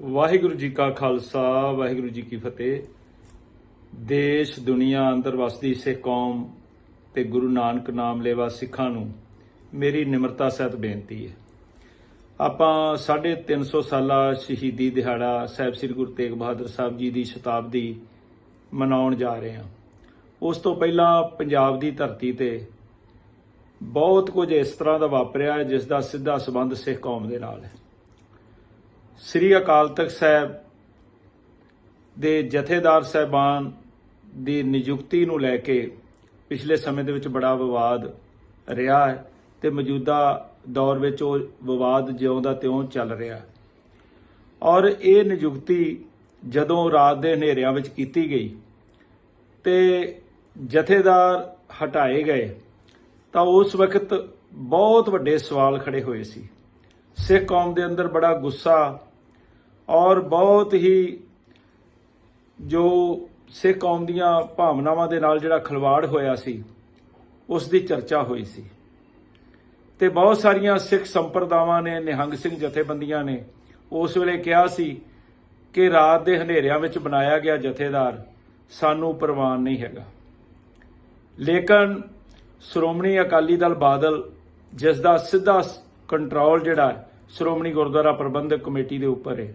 ਵਾਹਿਗੁਰੂ ਜੀ ਕਾ ਖਾਲਸਾ, ਵਾਹਿਗੁਰੂ ਜੀ ਕੀ ਫਤਿਹ। ਦੇਸ਼, ਦੁਨੀਆ, ਅੰਦਰ ਵਸਦੀ ਸਿੱਖ ਕੌਮ ਤੇ ਗੁਰੂ ਨਾਨਕ ਨਾਮ ਲੈਵਾ ਸਿੱਖਾਂ ਨੂੰ ਮੇਰੀ ਨਿਮਰਤਾ ਸਹਿਤ ਬੇਨਤੀ ਹੈ। ਆਪਾਂ 350 ਸਾਲਾ ਸ਼ਹੀਦੀ ਦਿਹਾੜਾ ਸਾਹਿਬ ਸ੍ਰੀ ਗੁਰੂ ਤੇਗ ਬਹਾਦਰ ਸਾਹਿਬ ਜੀ ਦੀ ਸ਼ਤਾਬਦੀ ਮਨਾਉਣ ਜਾ ਰਹੇ ਹਾਂ। ਉਸ ਤੋਂ ਪਹਿਲਾਂ ਪੰਜਾਬ ਦੀ ਧਰਤੀ ਤੇ ਬਹੁਤ ਕੁਝ ਇਸ ਤਰ੍ਹਾਂ ਦਾ ਵਾਪਰਿਆ ਹੈ ਜਿਸ ਦਾ ਸਿੱਧਾ ਸੰਬੰਧ ਸਿੱਖ ਕੌਮ ਦੇ ਨਾਲ ਹੈ। ਸ੍ਰੀ ਅਕਾਲ ਤਖਤ ਸਾਹਿਬ ਦੇ ਜਥੇਦਾਰ ਸਹਿਬਾਨ ਦੀ ਨਿਯੁਕਤੀ ਨੂੰ ਲੈ ਕੇ ਪਿਛਲੇ ਸਮੇਂ ਦੇ ਵਿੱਚ ਬੜਾ ਵਿਵਾਦ ਰਿਹਾ ਹੈ ਤੇ ਮੌਜੂਦਾ ਦੌਰ ਵਿੱਚ ਉਹ ਵਿਵਾਦ ਜਿਉਂ ਦਾ ਤਿਉਂ ਚੱਲ ਰਿਹਾ ਔਰ ਇਹ ਨਿਯੁਕਤੀ ਜਦੋਂ ਰਾਤ ਦੇ ਹਨੇਰਿਆਂ ਵਿੱਚ ਕੀਤੀ ਗਈ ਤੇ ਜਥੇਦਾਰ ਹਟਾਏ ਗਏ, ਤਾਂ ਉਸ ਵਕਤ ਬਹੁਤ ਵੱਡੇ ਸਵਾਲ ਖੜੇ ਹੋਏ ਸੀ। ਸਿੱਖ ਕੌਮ ਦੇ ਅੰਦਰ ਬੜਾ ਗੁੱਸਾ ਔਰ ਬਹੁਤ ਹੀ ਜੋ ਸਿੱਖ ਕੌਮ ਦੀਆਂ ਭਾਵਨਾਵਾਂ ਦੇ ਨਾਲ ਜਿਹੜਾ ਖਿਲਵਾੜ ਹੋਇਆ ਸੀ, ਉਸ ਦੀ ਚਰਚਾ ਹੋਈ ਸੀ। ਤੇ ਬਹੁਤ ਸਾਰੀਆਂ ਸਿੱਖ ਸੰਪਰਦਾਵਾਂ ਨੇ, ਨਿਹੰਗ ਸਿੰਘ ਜਥੇਬੰਦੀਆਂ ਨੇ ਉਸ ਵੇਲੇ ਕਿਹਾ ਸੀ ਕਿ ਰਾਤ ਦੇ ਹਨੇਰਿਆਂ ਵਿੱਚ ਬਣਾਇਆ ਗਿਆ ਜਥੇਦਾਰ ਸਾਨੂੰ ਪ੍ਰਵਾਨ ਨਹੀਂ ਹੈਗਾ। ਲੇਕਿਨ ਸ਼੍ਰੋਮਣੀ ਅਕਾਲੀ ਦਲ ਬਾਦਲ, ਜਿਸ ਦਾ ਸਿੱਧਾ ਕੰਟਰੋਲ ਜਿਹੜਾ ਸ਼੍ਰੋਮਣੀ ਗੁਰਦੁਆਰਾ ਪ੍ਰਬੰਧਕ ਕਮੇਟੀ ਦੇ ਉੱਪਰ ਹੈ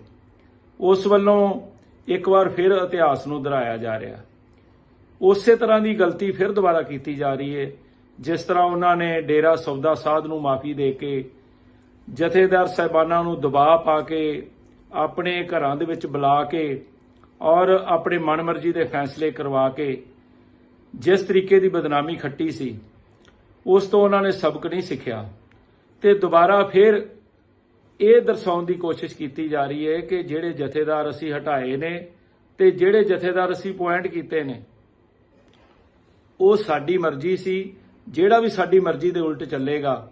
ਉਸ ਵੱਲੋਂ ਇੱਕ ਵਾਰ ਫਿਰ ਇਤਿਹਾਸ ਨੂੰ ਦੁਹਰਾਇਆ ਜਾ ਰਿਹਾ। ਉਸੇ ਤਰ੍ਹਾਂ ਦੀ ਗਲਤੀ ਫਿਰ ਦੁਬਾਰਾ ਕੀਤੀ ਜਾ ਰਹੀ ਹੈ, ਜਿਸ ਤਰ੍ਹਾਂ ਉਹਨਾਂ ਨੇ ਡੇਰਾ ਸੌਦਾ ਸਾਧ ਨੂੰ ਮਾਫੀ ਦੇ ਕੇ ਜਥੇਦਾਰ ਸਾਹਿਬਾਨਾਂ ਨੂੰ ਦਬਾਅ ਪਾ ਕੇ ਆਪਣੇ ਘਰਾਂ ਦੇ ਵਿੱਚ ਬੁਲਾ ਕੇ ਔਰ ਆਪਣੇ ਮਨਮਰਜ਼ੀ ਦੇ ਫੈਸਲੇ ਕਰਵਾ ਕੇ ਜਿਸ ਤਰੀਕੇ ਦੀ ਬਦਨਾਮੀ ਖੱਟੀ ਸੀ, ਉਸ ਤੋਂ ਉਹਨਾਂ ਨੇ ਸਬਕ ਨਹੀਂ ਸਿੱਖਿਆ ਤੇ ਦੁਬਾਰਾ ਫਿਰ ਇਹ ਦਰਸਾਉਣ ਦੀ ਕੋਸ਼ਿਸ਼ ਕੀਤੀ ਜਾ ਰਹੀ ਹੈ ਕਿ ਜਿਹੜੇ ਜਥੇਦਾਰ ਅਸੀਂ ਹਟਾਏ ਨੇ ਤੇ ਜਿਹੜੇ ਜਥੇਦਾਰ ਅਸੀਂ ਪੁਆਇੰਟ ਕੀਤੇ ਨੇ, ਉਹ ਸਾਡੀ ਮਰਜ਼ੀ ਸੀ, ਜਿਹੜਾ ਵੀ ਸਾਡੀ ਮਰਜ਼ੀ ਦੇ ਉਲਟ ਚੱਲੇਗਾ,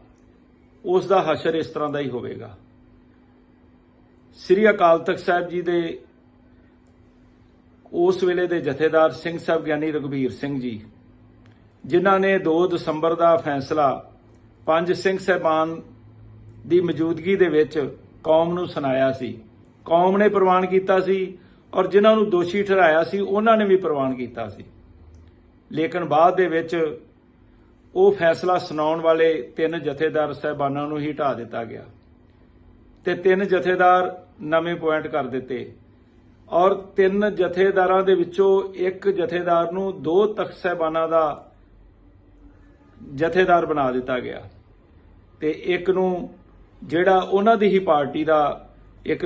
ਉਸ ਦਾ ਹਸ਼ਰ ਇਸ ਤਰ੍ਹਾਂ ਦਾ ਹੀ ਹੋਵੇਗਾ। ਸ੍ਰੀ ਅਕਾਲ ਤਖਤ ਸਾਹਿਬ ਜੀ ਦੇ, ਉਸ ਵੇਲੇ ਦੇ ਜਥੇਦਾਰ ਸਿੰਘ ਸਾਹਿਬ ਗਿਆਨੀ ਰਘਬੀਰ ਸਿੰਘ ਜੀ, ਜਿਨ੍ਹਾਂ ਨੇ 2 ਦਸੰਬਰ ਦਾ ਫੈਸਲਾ ਪੰਜ ਸਿੰਘ ਸਹਿਬਾਨ ਦੀ ਮੌਜੂਦਗੀ ਦੇ ਵਿੱਚ ਕੌਮ ਨੂੰ ਸੁਣਾਇਆ ਸੀ। ਕੌਮ ਨੇ ਪ੍ਰਵਾਨ ਕੀਤਾ ਸੀ ਔਰ ਜਿਨ੍ਹਾਂ ਨੂੰ ਦੋਸ਼ੀ ਠਹਿਰਾਇਆ ਸੀ, ਉਹਨਾਂ ਨੇ ਵੀ ਪ੍ਰਵਾਨ ਕੀਤਾ ਸੀ। ਲੇਕਿਨ ਬਾਅਦ ਦੇ ਵਿੱਚ ਉਹ ਫੈਸਲਾ ਸੁਣਾਉਣ ਵਾਲੇ ਤਿੰਨ ਜਥੇਦਾਰ ਸਹਿਬਾਨਾਂ ਨੂੰ ਹੀ ਹਟਾ ਦਿੱਤਾ ਗਿਆ ਤੇ ਤਿੰਨ ਜਥੇਦਾਰ ਨਵੇਂ ਪੁਆਇੰਟ ਕਰ ਦਿੱਤੇ ਔਰ ਤਿੰਨ ਜਥੇਦਾਰਾਂ ਦੇ ਵਿੱਚੋਂ ਇੱਕ ਜਥੇਦਾਰ ਨੂੰ ਦੋ ਤਖਤ ਸਹਿਬਾਨਾਂ ਦਾ ਜਥੇਦਾਰ ਬਣਾ ਦਿੱਤਾ ਗਿਆ ਤੇ ਇੱਕ ਨੂੰ ਜਿਹੜਾ ਉਹਨਾਂ ਦੀ ਹੀ ਪਾਰਟੀ ਦਾ ਇੱਕ